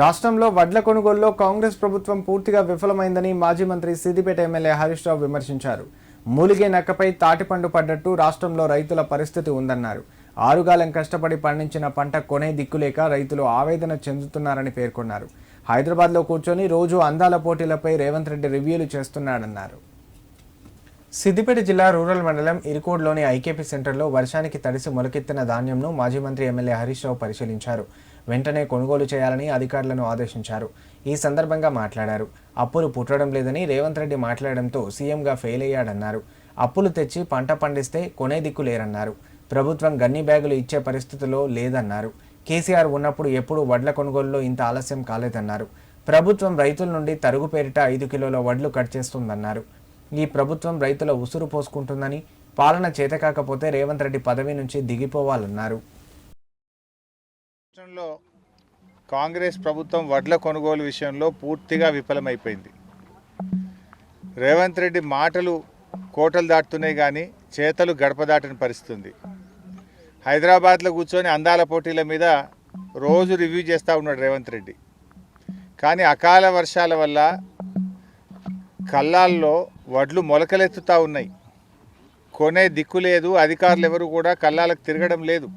రాష్ట్రంలో వడ్ల కొనుగోలులో కాంగ్రెస్ ప్రభుత్వం పూర్తిగా విఫలమైందని మాజీ మంత్రి సిద్దిపేట ఎమ్మెల్యే హరీష్ రావు విమర్శించారు. మూలిగే నక్కపై తాటిపండు పడ్డట్టు రాష్ట్రంలో రైతుల పరిస్థితి ఉందన్నారు. ఆరుగాలం కష్టపడి పండించిన పంట కొనే దిక్కులేక రైతులు ఆవేదన చెందుతున్నారని పేర్కొన్నారు. హైదరాబాద్లో కూర్చొని రోజు అందాల పోటీలపై రేవంత్ రెడ్డి రివ్యూలు చేస్తున్నాడన్నారు. సిద్దిపేట జిల్లా రూరల్ మండలం ఇరుకోడ్లోని ఐకేపీ సెంటర్లో వర్షానికి తడిసి మొలకెత్తిన ధాన్యంను మాజీ మంత్రి ఎమ్మెల్యే హరీష్ రావు పరిశీలించారు. వెంటనే కొనుగోలు చేయాలని అధికారులను ఆదేశించారు. ఈ సందర్భంగా మాట్లాడారు. అప్పులు పుట్టడం లేదని రేవంత్ రెడ్డి మాట్లాడడంతో సీఎంగా ఫెయిల్ అయ్యాడన్నారు. అప్పులు తెచ్చి పంట పండిస్తే కొనే దిక్కు లేరన్నారు. ప్రభుత్వం గన్ని బ్యాగులు ఇచ్చే పరిస్థితిలో లేదన్నారు. కేసీఆర్ ఉన్నప్పుడు ఎప్పుడు వడ్ల కొనుగోలులో ఇంత ఆలస్యం కాలేదన్నారు. ప్రభుత్వం రైతుల నుండి తరుగు పేరిట ఐదు కిలోల వడ్లు కట్ చేస్తుందన్నారు. ఈ ప్రభుత్వం రైతుల ఉసురు పోసుకుంటుందని పాలన చేతకాకపోతే రేవంత్ రెడ్డి పదవి నుంచి దిగిపోవాలన్నారు. రాష్ట్రంలో కాంగ్రెస్ ప్రభుత్వం వడ్ల కొనుగోలు విషయంలో పూర్తిగా విఫలమైపోయింది. రేవంత్ రెడ్డి మాటలు కోటలు దాటుతున్నాయి కానీ చేతలు గడప దాటని పరిస్థితుంది. హైదరాబాద్లో కూర్చొని అందాల పోటీల మీద రోజు రివ్యూ చేస్తూ ఉన్నాడు రేవంత్ రెడ్డి. కానీ అకాల వర్షాల వల్ల కళ్ళాల్లో వడ్లు మొలకలెత్తుతూ ఉన్నాయి. కొనే దిక్కు లేదు అధికారులు ఎవరు కూడా కల్లాలకు తిరగడం లేదు.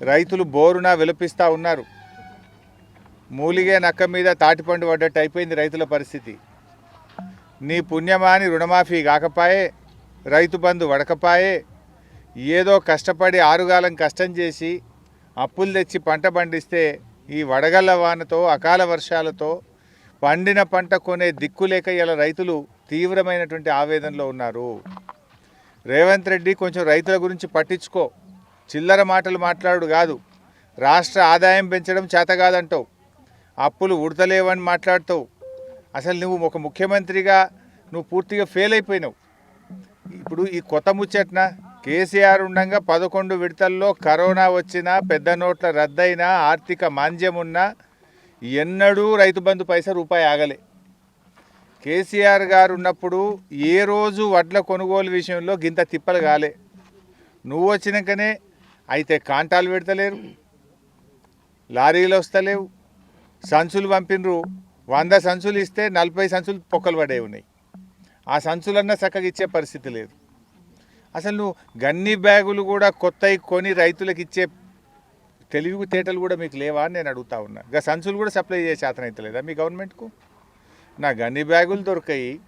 రైతులు బోరున విలపిస్తూ ఉన్నారు. మూలిగే నక్క మీద తాటిపండు పడ్డట్టు అయిపోయింది రైతుల పరిస్థితి. నీ పుణ్యమాని రుణమాఫీ కాకపాయే రైతు బంధు వడకపాయే. ఏదో కష్టపడి ఆరుగాలం కష్టం చేసి అప్పులు తెచ్చి పంట పండిస్తే ఈ వడగళ్ళ వానతో అకాల వర్షాలతో పండిన పంట కొనే దిక్కు లేక ఇలా రైతులు తీవ్రమైనటువంటి ఆవేదనలో ఉన్నారు. రేవంత్ రెడ్డి కొంచెం రైతుల గురించి పట్టించుకో. చిల్లర మాటలు మాట్లాడు కాదు. రాష్ట్ర ఆదాయం పెంచడం చేత కాదంటావు. అప్పులు ఉడతలేవని మాట్లాడుతావు. అసలు నువ్వు ఒక ముఖ్యమంత్రిగా నువ్వు పూర్తిగా ఫెయిల్ అయిపోయినావు. ఇప్పుడు ఈ కొత్త ముచ్చట్న కేసీఆర్ ఉండగా పదకొండు విడతల్లో కరోనా వచ్చినా పెద్ద నోట్ల రద్దయినా ఆర్థిక మాంద్యం ఉన్నా ఎన్నడూ రైతు బంధు పైసా రూపాయి ఆగలే. కేసీఆర్ గారు ఉన్నప్పుడు ఏ రోజు వడ్ల కొనుగోలు విషయంలో గింత తిప్పలు కాలే. నువ్వు వచ్చినాకనే అయితే కాంటాలు పెడతలేరు లారీలు వస్తలేవు. సంచులు పంపినరు. వంద సంచులు ఇస్తే నలభై సంచులు పొక్కలు పడే ఉన్నాయి. ఆ సంచులన్నా చక్కగా ఇచ్చే పరిస్థితి లేదు. అసలు నువ్వు గన్ని బ్యాగులు కూడా కొత్తవి కొని రైతులకు ఇచ్చే తెలివి తేటలు కూడా మీకు లేవా అని నేను అడుగుతా ఉన్నా. ఇంకా సంచులు కూడా సప్లై చేసే శాతం లేదా మీ గవర్నమెంట్కు? నా గన్ని బ్యాగులు దొరికాయి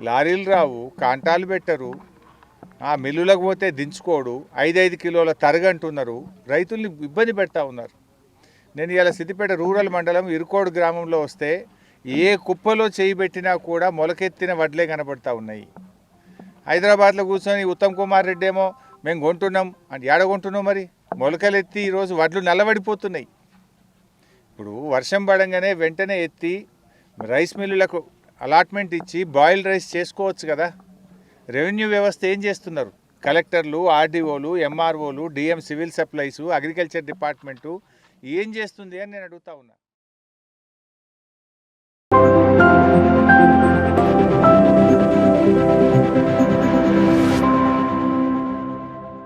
లారీలు రావు కాంటాలు పెట్టరు ఆ మిల్లులకు పోతే దించుకోడు. ఐదైదు కిలోల తరగంటున్నారు రైతుల్ని ఇబ్బంది పెడతా ఉన్నారు. నేను ఇలా సిద్దిపేట రూరల్ మండలం ఇరుకోడు గ్రామంలో వస్తే ఏ కుప్పలో చేయి పెట్టినా కూడా మొలకెత్తిన వడ్లే కనబడతా ఉన్నాయి. హైదరాబాద్లో కూర్చొని ఉత్తమ్ కుమార్ రెడ్డి ఏమో మేము కొంటున్నాం అంటే ఏడ కొంటున్నాం మరి? మొలకలెత్తి ఈరోజు వడ్లు నల్లబడిపోతున్నాయి. ఇప్పుడు వర్షం పడంగానే వెంటనే ఎత్తి రైస్ మిల్లులకు అలాట్మెంట్ ఇచ్చి బాయిల్డ్ రైస్ చేసుకోవచ్చు కదా. రెవెన్యూ వ్యవస్థ ఏం చేస్తున్నారు? కలెక్టర్లు ఆర్డీఓలు ఎంఆర్ఓలు DM civil supplies agriculture department ఏం చేస్తుంది అని నేను అడుగుతా ఉన్నా.